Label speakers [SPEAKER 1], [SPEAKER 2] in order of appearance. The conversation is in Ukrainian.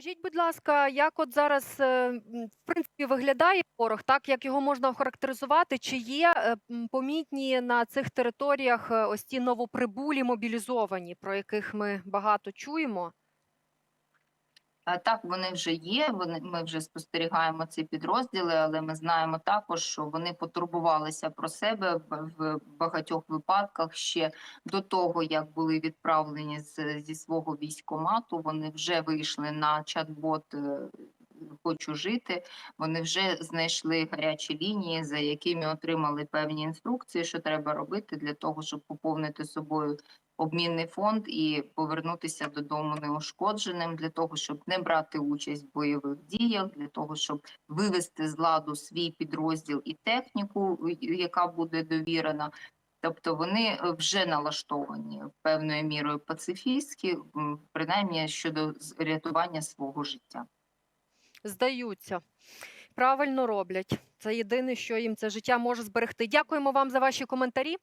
[SPEAKER 1] Скажіть, будь ласка, як от зараз, е, в принципі, виглядає ворог, так як його можна охарактеризувати? Чи є е, помітні на цих територіях е, ось ті новоприбулі мобілізовані, про яких ми багато чуємо?
[SPEAKER 2] А, Так, вони вже є. Вони ми вже спостерігаємо ці підрозділи, але ми знаємо також, що вони потурбувалися про себе в- в багатьох випадках ще до того, як були відправлені з, зі свого військомату. Вони вже вийшли на чат-бот. Хочу жити. Вони вже знайшли гарячі лінії, за якими отримали певні інструкції, що треба робити для того, щоб поповнити собою обмінний фонд і повернутися додому неушкодженим для того, щоб не брати участь в бойових діях, для того, щоб вивести з ладу свій підрозділ і техніку, яка буде довірена. Тобто вони е, вже налаштовані певною мірою пацифістські, принаймні щодо рятування свого життя.
[SPEAKER 1] Здаються. Правильно роблять. Це єдине, що їм це життя може зберегти. Дякуємо вам за ваші коментарі.